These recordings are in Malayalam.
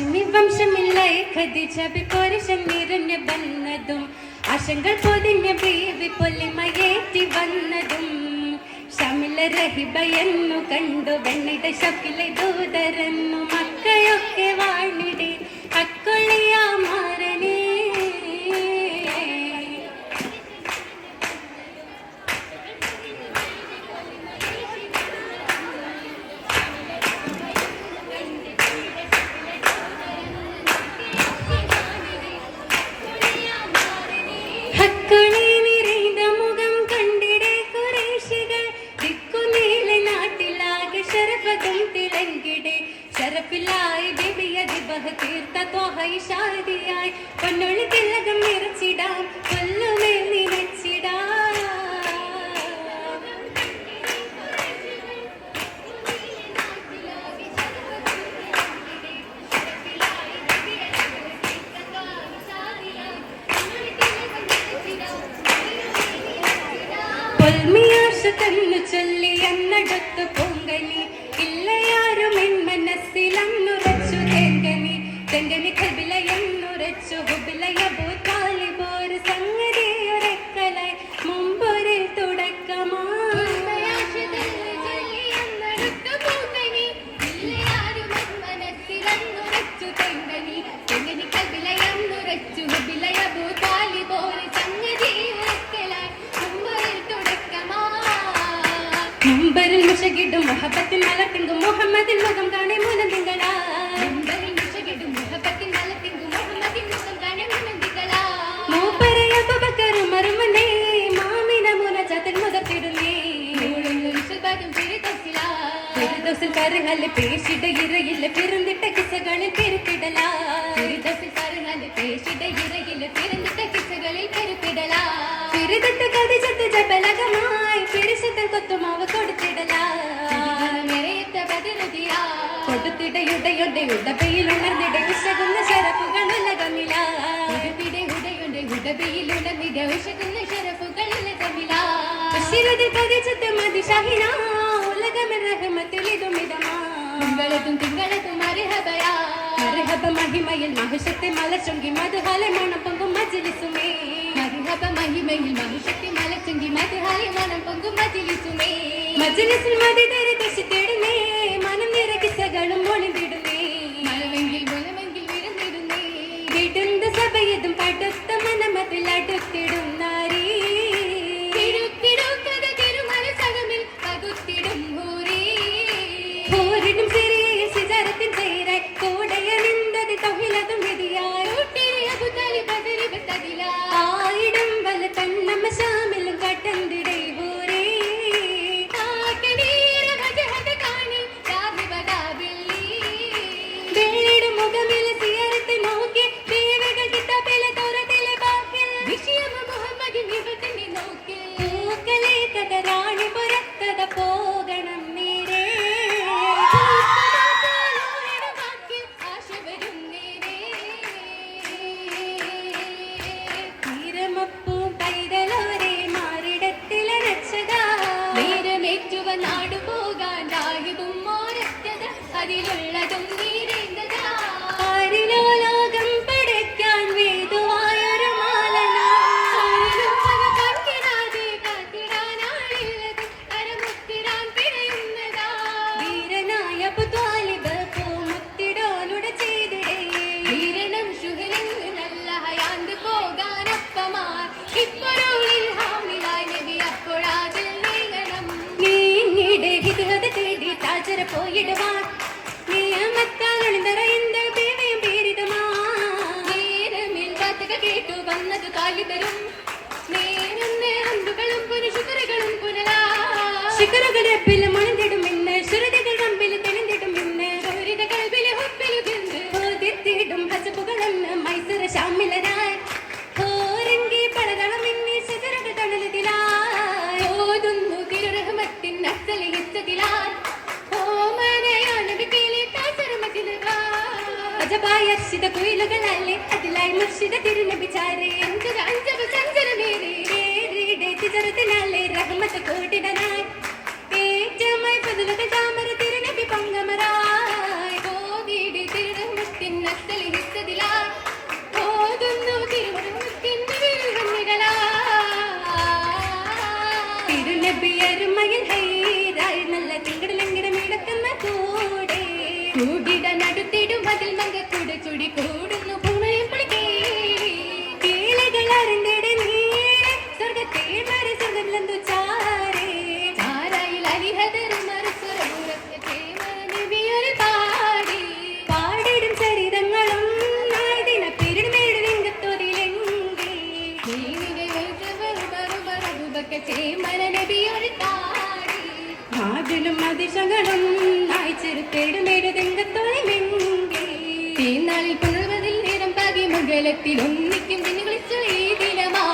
ഹാഷിമി വംശമില്ല ഖദീജ പുരുഷൻ നിറഞ്ഞു വന്നതും ആശങ്കൾ പൊതിഞ്ഞ ബീവി പൊലിമയേറ്റി വന്നതും. ശമില രഹിബയെന്നു കണ്ടു വെണ്ണിട ശക്കിലെ ദൂതരെന്നു മക്കയൊക്കെ വാണിടി. തീർത്ത ത്വഹൈ ഷാദിയായി പൊന്നൊളി തിലകം നിറച്ചിടാം കൊല്ലുമേൽ നിറച്ചിടാം ചൊല്ലി എന്നടുത്തു പൊങ്കനി മുമ്പരിൽ മുഷകിടും മുഹബത്തിൻ മലത്തിങ്കും മുഹമ്മദിൻ മുഖം കാണെ മുനന്തിങ്കളാ கருங்கல் பேசிட இறையில் பிறந்திட்ட கிசகளில் பெருப்பிடலா திருதப்பு கருங்கல் பேசிட இறையில் பிறந்திட்ட கிசகளில் பெருப்பிடலா பிரிதட்டு கதிஜத்து ஜபலகமாய் பிரிசத்த கொத்துமாவு கொடுத்திடலா நிறையத்த பதிரதியா கொடுத்திட யுடையொடை உடப்பையில் உணர்ந்திட விஷகுந்த சரப்புகள் உலகமிலா உடப்பிட உடையொடை உடப்பையில் உணர்ந்திட விஷகுந்த சரப்புகள் உலகமிலா சிறிது கதிஜத்து மதிஷாகினா തിങ്കളത്തും തിങ്കളത്തും മരഹബയാ മർഹബ മഹിമയിൽ മഹിഷത്തെ മലച്ചൊങ്കി മധുഹാല മണം പൊങ്കും മജിലിസുമേ. മരഹബ മഹിമയിൽ മഹിഷത്തെ മലച്ചൊങ്കി മധുഹാല മണം പൊങ്കും മജിലിസുമേ. മജിലിസിൽ മതി തരി ദശി തേടുന്നേ. മനം നിറ കിസ്സകളും ഒളിന്തിടുന്നേ. മലമെങ്കിൽ മുലമെങ്കിൽ വിരുന്നിടുന്നേ. വിടുന്ന സഭയതും പടുത്ത മനമതിൽ അടുത്തിടും. അജബായ അർഷിത കുയിലുകളല്ലേ? അതിലായി മുർഷിത തിരുനബിചാരേ അഞ്ചവ അഞ്ചര ചഞ്ചലമേറി ഏറിടെ തിജറത്തിനാലെ റഹ്മത്ത് കൂട്ടിടനായി ഏറ്റമായി പതിലുകൾ താമര തിരുനബി തിരുറഹ്മത്തിൻ നിമിഷങ്ങളും തീനാളിൽ പുലർവതിൽ നേരം പകി മംഗലത്തിൽ ഒന്നിക്കും നിങ്ങളിച്ച ഏതിലമാ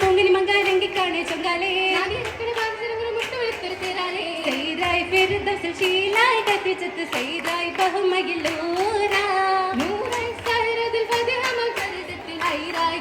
പൊങ്ങിനി മംഗാരങ്കി കാണേ ചൊങ്കാലേ. شيلاي كتجت سيداي فهم مجلورة نوري سهرة الفاتحة ما كردت الحيرة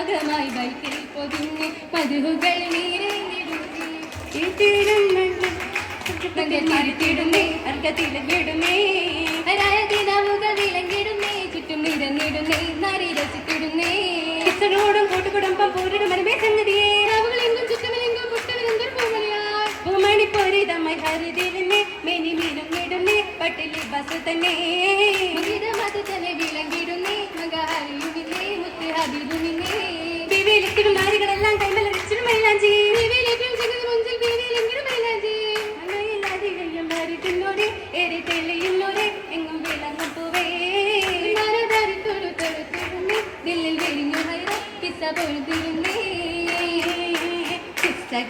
ഭാഗമായി ബൈക്കിൽ പൊതിഞ്ഞ് പതിവുകൾ നീരങ്ങിടും തിരുത്തിടും അർക്കത്തിലും ഇടുമേ സുന്ദരായ ദിനാവുകൾ വിളങ്ങിടുന്നേ ചുറ്റും നിരന്നിടുന്നേ നരിരസിത്തിടുന്നേ കൂട്ടുകുടുംബം പൂരിടും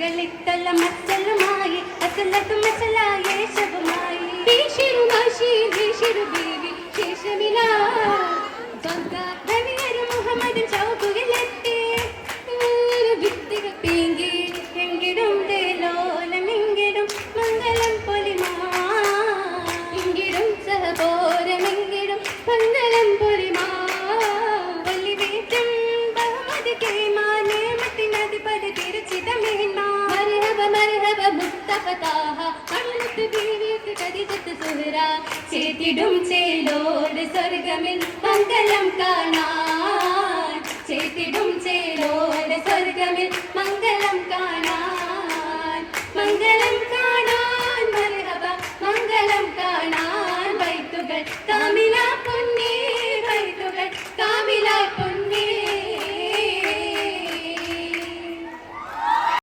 മലകളിത്തല മച്ചലമായി അസലത്ത് മസലായ ശബമായി ഭീഷിരു മാഷി ഭീഷിരു ബീവി ശേഷമിന ഗംഗാധനിയര് മുഹമ്മദ് ചൗകുകളെത്തി വിത്തിക പീങ്കി എങ്കിടും ലോലമെങ്കിടും മംഗളം പൊലിമാ. എങ്കിടും സഹപോരമെങ്കിടും മംഗളം പൊലിമാ. പൊലിവേറ്റും ബഹുമതി കേമാ. పతాహ కళ్ళుతు దీవేసి కదిదతు సుహరా. చేతిడుం చేలోడు స్వర్గమిన్ మంగళం కాణాయ్ చేతిడుం చేలోడు స్వర్గమిన్ మంగళం కాణాయ్ మంగళం కాణాన్ మరహబ మంగళం కాణాన్ తమిళ